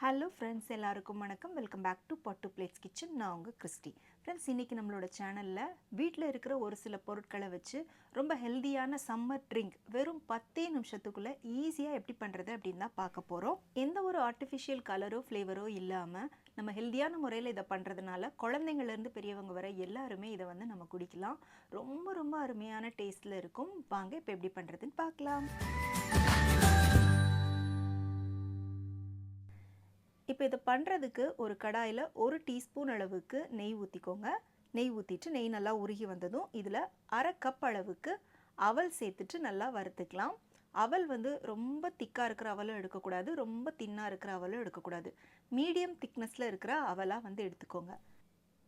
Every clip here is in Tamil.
ஹலோ ஃப்ரெண்ட்ஸ் எல்லாருக்கும் வணக்கம். Welcome back to Pattu Plates Kitchen நான் உங்கள் கிறிஸ்டி. ஃப்ரெண்ட்ஸ் இன்றைக்கி நம்மளோட சேனலில் வீட்டில் இருக்கிற ஒரு சில பொருட்களை வச்சு ரொம்ப ஹெல்தியான சம்மர் ட்ரிங்க் வெறும் பத்தே நிமிஷத்துக்குள்ளே ஈஸியாக எப்படி பண்ணுறது அப்படின்னு தான் பார்க்க போகிறோம் எந்த ஒரு ஆர்டிஃபிஷியல் கலரோ ஃப்ளேவரோ இல்லாமல் நம்ம ஹெல்தியான முறையில் இதை பண்ணுறதுனால குழந்தைங்கள்லேருந்து பெரியவங்க வரை எல்லாருமே இதை வந்து நம்ம குடிக்கலாம். ரொம்ப ரொம்ப அருமையான டேஸ்ட்டில் இருக்கும். வாங்க இப்போ எப்படி பண்ணுறதுன்னு பார்க்கலாம். இப்போ இதை பண்ணுறதுக்கு ஒரு கடாயில் ஒரு டீஸ்பூன் அளவுக்கு நெய் ஊற்றிக்கோங்க நெய் ஊற்றிட்டு நெய் நல்லா உருகி வந்ததும் இதில் அரை கப் அளவுக்கு அவல் சேர்த்துட்டு நல்லா வறுத்துக்கலாம். அவல் வந்து ரொம்ப திக்காக இருக்கிற அவலும் எடுக்கக்கூடாது ரொம்ப தின்னாக இருக்கிற அவலும் எடுக்கக்கூடாது. மீடியம் திக்னஸில் இருக்கிற அவலாக வந்து எடுத்துக்கோங்க.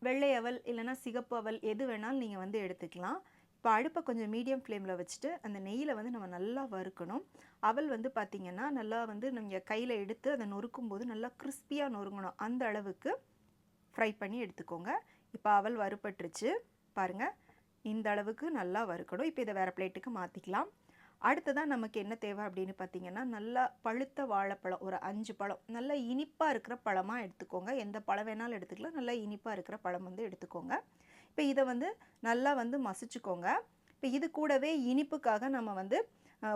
வெள்ளை அவல் இல்லைனா சிகப்பு அவல் எது வேணாலும் நீங்கள் வந்து எடுத்துக்கலாம். இப்போ அடுப்பை கொஞ்சம் மீடியம் ஃப்ளேமில் வச்சுட்டு அந்த நெய்யில் வந்து நம்ம நல்லா வறுக்கணும். அவள் வந்து பார்த்திங்கன்னா நல்லா வந்து நீங்கள் கையில் எடுத்து அதை நொறுக்கும் போது நல்லா கிறிஸ்பியாக நொறுங்கணும். அந்த அளவுக்கு ஃப்ரை பண்ணி எடுத்துக்கோங்க. இப்போ அவள் வறுப்பட்டுருச்சு பாருங்கள் இந்த அளவுக்கு நல்லா வறுக்கணும். இப்போ இதை வேறு பிளேட்டுக்கு மாற்றிக்கலாம் அடுத்ததான் நமக்கு என்ன தேவை அப்படின்னு பார்த்தீங்கன்னா நல்லா பழுத்த வாழைப்பழம். ஒரு அஞ்சு பழம். நல்லா இனிப்பாக இருக்கிற பழமாக எடுத்துக்கோங்க. எந்த பழம் வேணாலும் எடுத்துக்கலாம். நல்லா இனிப்பாக இருக்கிற பழம் வந்து எடுத்துக்கோங்க. இப்போ இதை வந்து நல்லா வந்து மசிச்சுக்கோங்க. இப்போ இது கூடவே இனிப்புக்காக நம்ம வந்து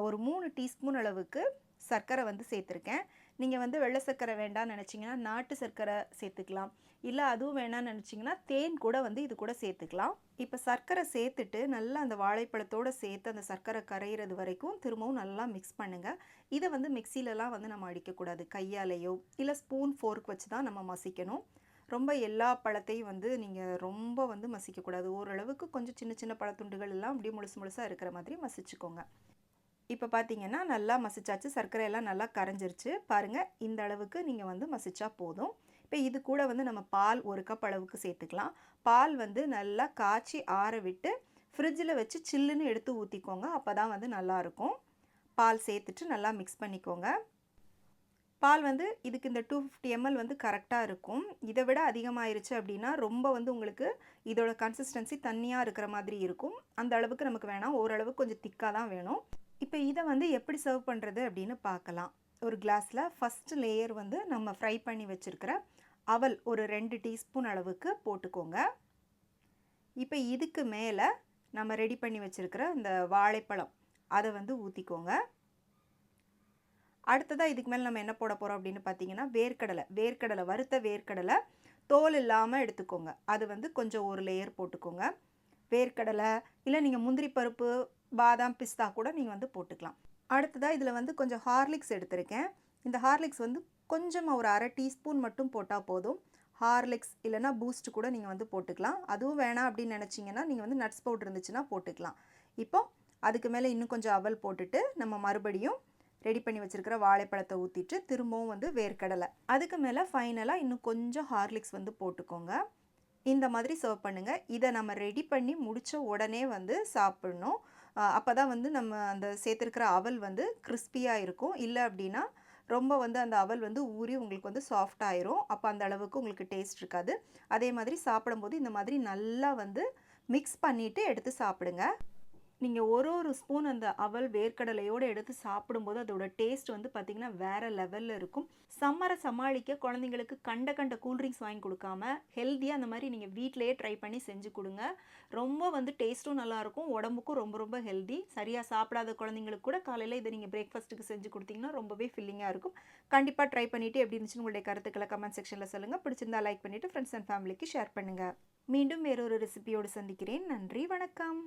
ஒரு மூணு டீஸ்பூன் அளவுக்கு சர்க்கரை வந்து சேர்த்துருக்கேன். நீங்கள் வந்து வெள்ளை சர்க்கரை வேண்டாம்னு நினச்சிங்கன்னா நாட்டு சர்க்கரை சேர்த்துக்கலாம். இல்லை அதுவும் வேணாம்னு நினச்சிங்கன்னா தேன் கூட வந்து இது கூட சேர்த்துக்கலாம். இப்போ சர்க்கரை சேர்த்துட்டு நல்லா அந்த வாழைப்பழத்தோடு சேர்த்து அந்த சர்க்கரை கரையிறது வரைக்கும் திரும்பவும் நல்லா மிக்ஸ் பண்ணுங்கள் இதை வந்து மிக்சிலலாம் வந்து நம்ம அடிக்கக்கூடாது. கையாலேயோ இல்லை ஸ்பூன் ஃபோர்க் வச்சு தான் நம்ம மசிக்கணும். ரொம்ப எல்லா பழத்தையும் வந்து நீங்கள் ரொம்ப வந்து மசிக்கக்கூடாது. ஓரளவுக்கு கொஞ்சம் சின்ன சின்ன பழத்துண்டுகள் எல்லாம் அப்படியே முழுசு முழுசாக இருக்கிற மாதிரி மசிச்சுக்கோங்க. இப்போ பார்த்தீங்கன்னா நல்லா மசிச்சாச்சு. சர்க்கரை எல்லாம் நல்லா கரைஞ்சிருச்சு. பாருங்கள் இந்த அளவுக்கு நீங்கள் வந்து மசிச்சா போதும். இப்போ இது கூட வந்து நம்ம பால் ஒரு கப் அளவுக்கு சேர்த்துக்கலாம். பால் வந்து நல்லா காய்ச்சி ஆற விட்டு ஃப்ரிட்ஜில் வச்சு சில்லுன்னு எடுத்து ஊற்றிக்கோங்க அப்போ தான் வந்து நல்லாயிருக்கும் பால் சேர்த்துட்டு நல்லா மிக்ஸ் பண்ணிக்கோங்க. பால் வந்து இதுக்கு இந்த டூ ஃபிஃப்டி எம்எல் வந்து கரெக்டாக இருக்கும். இதை விட அதிகமாயிருச்சு அப்படின்னா ரொம்ப வந்து உங்களுக்கு இதோட கன்சிஸ்டன்சி தண்ணியாக இருக்கிற மாதிரி இருக்கும். அந்த அளவுக்கு நமக்கு வேணாம். ஓரளவுக்கு கொஞ்சம் திக்காக தான் வேணும். இப்போ இதை வந்து எப்படி சர்வ் பண்ணுறது அப்படின்னு பார்க்கலாம். ஒரு கிளாஸில் ஃபஸ்ட்டு லேயர் வந்து நம்ம ஃப்ரை பண்ணி வச்சுருக்கிற அவல் ஒரு ரெண்டு டீஸ்பூன் அளவுக்கு போட்டுக்கோங்க. இப்போ இதுக்கு மேலே நம்ம ரெடி பண்ணி வச்சுருக்கிற இந்த வாழைப்பழம் அதை வந்து ஊற்றிக்கோங்க அடுத்ததாக இதுக்கு மேலே நம்ம என்ன போட போகிறோம் அப்படின்னு பார்த்தீங்கன்னா வேர்க்கடலை. வேர்க்கடலை வறுத்த வேர்க்கடலை தோல் இல்லாமல் எடுத்துக்கோங்க. அது வந்து கொஞ்சம் ஒரு லேயர் போட்டுக்கோங்க. வேர்க்கடலை இல்லை நீங்கள் முந்திரி பருப்பு பாதாம் பிஸ்தா கூட நீங்கள் வந்து போட்டுக்கலாம். அடுத்ததாக இதில் வந்து கொஞ்சம் ஹார்லிக்ஸ் எடுத்திருக்கேன். இந்த ஹார்லிக்ஸ் வந்து கொஞ்சமாக ஒரு அரை டீஸ்பூன் மட்டும் போட்டால் போதும். ஹார்லிக்ஸ் இல்லைனா பூஸ்ட் கூட நீங்கள் வந்து போட்டுக்கலாம். அதுவும் வேணாம் அப்படின்னு நினச்சிங்கன்னா நீங்கள் வந்து நட்ஸ் பவுடர் இருந்துச்சுன்னா போட்டுக்கலாம். இப்போ அதுக்கு மேலே இன்னும் கொஞ்சம் அவல் போட்டுட்டு நம்ம மறுபடியும் ரெடி பண்ணி வச்சுருக்கிற வாழைப்பழத்தை ஊற்றிட்டு திரும்பவும் வந்து வேர்க்கடலை. அதுக்கு மேலே ஃபைனலாக இன்னும் கொஞ்சம் ஹார்லிக்ஸ் வந்து போட்டுக்கோங்க. இந்த மாதிரி சர்வ் பண்ணுங்கள் இதை நம்ம ரெடி பண்ணி முடித்த உடனே வந்து சாப்பிட்ணும். அப்போ தான் வந்து நம்ம அந்த சேர்த்துருக்கிற அவல் வந்து கிறிஸ்பியாக இருக்கும். இல்லை அப்படின்னா ரொம்ப வந்து அந்த அவல் வந்து ஊறி உங்களுக்கு வந்து சாஃப்ட் ஆயிரும். அப்போ அந்த அளவுக்கு உங்களுக்கு டேஸ்ட் இருக்காது. அதே மாதிரி சாப்பிடும்போது இந்த மாதிரி நல்லா வந்து மிக்ஸ் பண்ணிவிட்டு எடுத்து சாப்பிடுங்க. நீங்கள் ஒரு ஒரு ஸ்பூன் அந்த அவல் வேர்க்கடலையோடு எடுத்து சாப்பிடும்போது அதோட டேஸ்ட் வந்து பார்த்திங்கன்னா வேறு லெவலில் இருக்கும். சம்மரை சமாளிக்க குழந்தைங்களுக்கு கண்ட கண்ட கூல்ட்ரிங்க்ஸ் வாங்கி கொடுக்காம ஹெல்த்தியாக அந்த மாதிரி நீங்கள் வீட்டிலையே ட்ரை பண்ணி செஞ்சு கொடுங்க. ரொம்ப வந்து டேஸ்ட்டும் நல்லாயிருக்கும் உடம்புக்கும் ரொம்ப ரொம்ப ஹெல்தி சரியாக சாப்பிடாத குழந்தைங்களுக்கு கூட காலையில் இதை நீங்கள் பிரேக்ஃபாஸ்ட்டுக்கு செஞ்சு கொடுத்தீங்கன்னா ரொம்பவே ஃபில்லிங்காக இருக்கும். கண்டிப்பாக ட்ரை பண்ணிவிட்டு எப்படி இருந்துச்சுன்னு உங்களுடைய கருத்துக்களை கமெண்ட் செக்ஷனில் சொல்லுங்கள் பிடிச்சிருந்தா லைக் பண்ணிவிட்டு ஃப்ரெண்ட்ஸ் அண்ட் ஃபேமிலிக்கு ஷேர் பண்ணுங்கள் மீண்டும் வேறொரு ரெசிபியோடு சந்திக்கிறேன். நன்றி வணக்கம்.